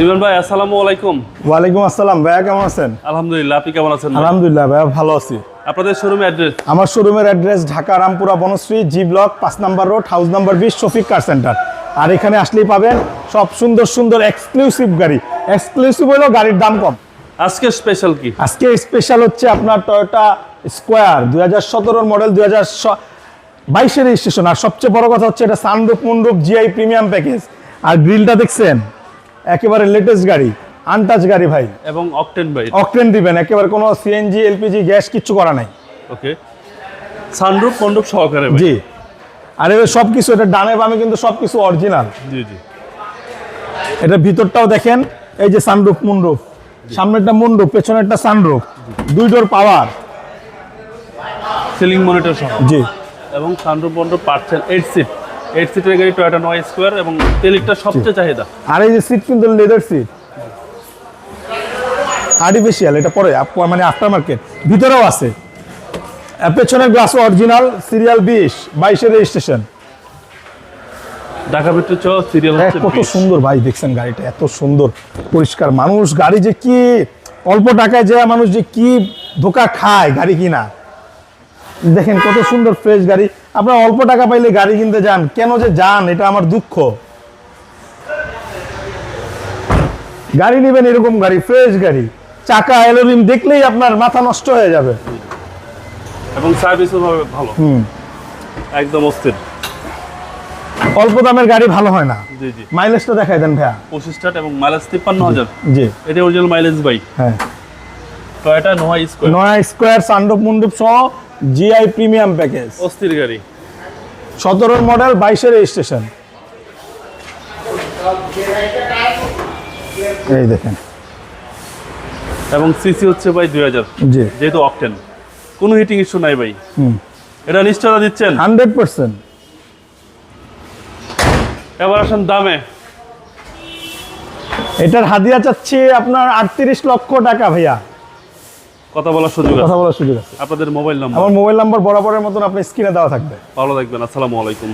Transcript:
ইমরান ভাই আসসালামু আলাইকুম। ওয়ালাইকুম আসসালাম। ভাইয়া কেমন আছেন? আলহামদুলিল্লাহ আপনি কেমন আছেন? আলহামদুলিল্লাহ ভাইয়া ভালো আছি। আপনাদের শোরুমে অ্যাড্রেস আমার শোরুমের address Dhaka Rampura Banasree G block পাঁচ নাম্বার রোড হাউস নাম্বার বিশ শফিক কার সেন্টার আর এখানে আসলেই পাবেন সব সুন্দর সুন্দর এক্সক্লুসিভ গাড়ি। এক্সক্লুসিভ হলেও গাড়ির দাম কম। আজকে স্পেশাল কি? আজকে স্পেশাল হচ্ছে আপনার টয়োটা স্কোয়ার দুই হাজার সতেরোর মডেল দুই হাজার বাইশের রেজিস্ট্রেশন আর সবচেয়ে বড় কথা হচ্ছে এটা sunroof moonroof GI premium package আর গ্রিলটা দেখছেন? একেবারে লেটেস্ট গাড়ি আনটাচ গাড়ি ভাই। এবং অকটেন ভাই। অকটেন দিবেন একেবারে কোনো সিএনজি এলপিজি গ্যাস কিচ্ছু করা নাই। ওকে। সানরূপ মণ্ডপ সহকারে ভাই। জি। আর এবার সব কিছু এটা ডানে বামে কিন্তু সব কিছু অরিজিনাল জি জি। এটা ভিতরটাও দেখেন এই যে সানরুফ মুন্ডুপ সামনেরটা মুন্ডুপ পেছনেরটা সানরুফ দুই ডোর পাওয়ার সিলিং মনিটর সহ। জি। এবং সানরূপ মণ্ডপ পাচ্ছেন এইট সিট এইট সিটের গাড়ি টয়োটা নয় স্কোয়ার এবং তেলিকটা সবচেয়ে চাহিদা। আর এই যে সিট কিন্তু লেদার সিট আর্টিফিশিয়াল এটা পরে মানে আফটার মার্কেট ভিতরেও আছে। পেছনের গ্লাস অরিজিনাল সিরিয়াল বিশ বাইশের রেজিস্ট্রেশন ঢাকা ভিতরে চ সিরিয়াল কত সুন্দর ভাই দেখছেন গাড়িটা এত সুন্দর পরিষ্কার। মানুষ গাড়ি যে কি অল্প টাকায় যে মানুষ যে কি ধোকা খায় গাড়ি কিনা। দেখেন কত সুন্দর ফ্রেশ গাড়ি। আপনার অল্প টাকা পাইলে গাড়ি কিনতে যান। কেন যে যান এটা আমার দুঃখ। গাড়ি নেবেন এরকম গাড়ি ফ্রেশ গাড়ি। চাকা এলোরিম দেখলেই আপনার মাথা নষ্ট হয়ে যাবে। এবং সার্ভিসও ভাবে ভালো। একদম অস্থির। অল্প দামের গাড়ি ভালো হয় না। জি জি। মাইলেজটা দেখাই দেন ভাইয়া। পঁচিশ স্টার্ট এবং মাইলেজ তিপ্পান্ন হাজার। জি এটা অরিজিনাল মাইলেজ বাই হ্যাঁ। Toyota Noah square Noah square সান্ডপ মন্ডপ সহ জিআই প্রিমিয়াম প্যাকেজ অস্থির গাড়ি। সতেরোর মডেল বাইশের রেজিস্ট্রেশন এই দেখেন। এবং সিসি হচ্ছে ভাই দুই হাজার। যেহেতু অকটেন কোনো হিটিং ইস্যু নাই ভাই। এটা নিশ্চয়তা দিচ্ছেন? Hundred percent. এবার আসেন দামে। এটার হাদিয়া চাচ্ছি আপনার আটত্রিশ লক্ষ টাকা ভাইয়া। কথা বলার সুযোগ কথা বলার সুযোগ আছে। আপনাদের মোবাইল নাম্বার আমার মোবাইল নাম্বার বরাবরের মতন আপনার স্ক্রিনে দেওয়া থাকবে। ভালো থাকবেন আসসালামু আলাইকুম।